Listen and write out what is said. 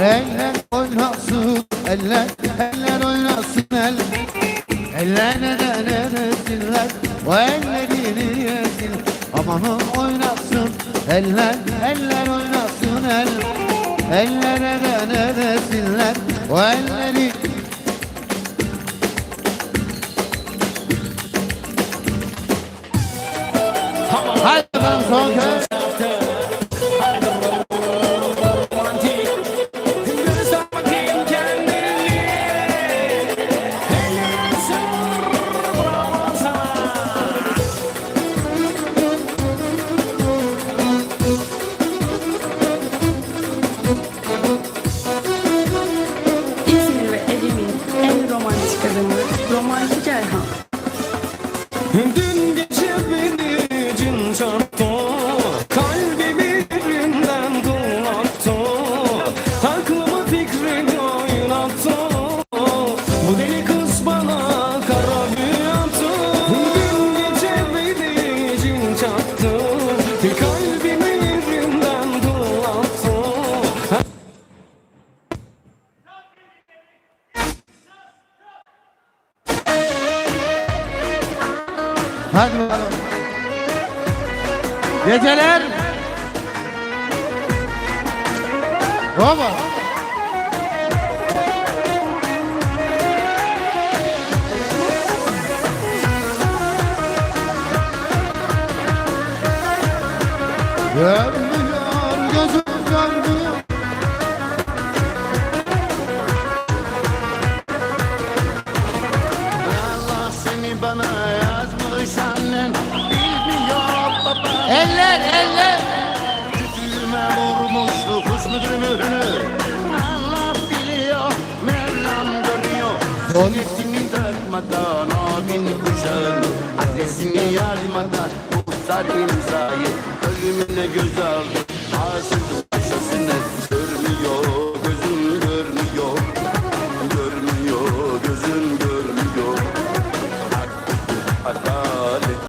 Eller oynasın eller Eller oynasın el Eller neden eresinler O ellerini yesin Amanın oynasın eller Eller oynasın el Eller neden eresinler O elleri Hadi bakalım son kez çarptı. Kalbimi birinden donattı. Aklımı fikrimi oynattı. Bu deli kız bana kara büyü yaptı Dün gece beni cin çarptı Kalbimi birinden donattı. Hadi bakalım Geceler. Baba Görmüyor gözüm görmüyor Allah seni bana yazmış annen Eller eller. Yüzüme vurmuştu kuş müdürünü Allah biliyor Mevlam görüyor. Adresini takmadan abin kuşağın Adresini yazmadan Ruhsat imzayı. Ölümüne göz aldı Aşık görmüyor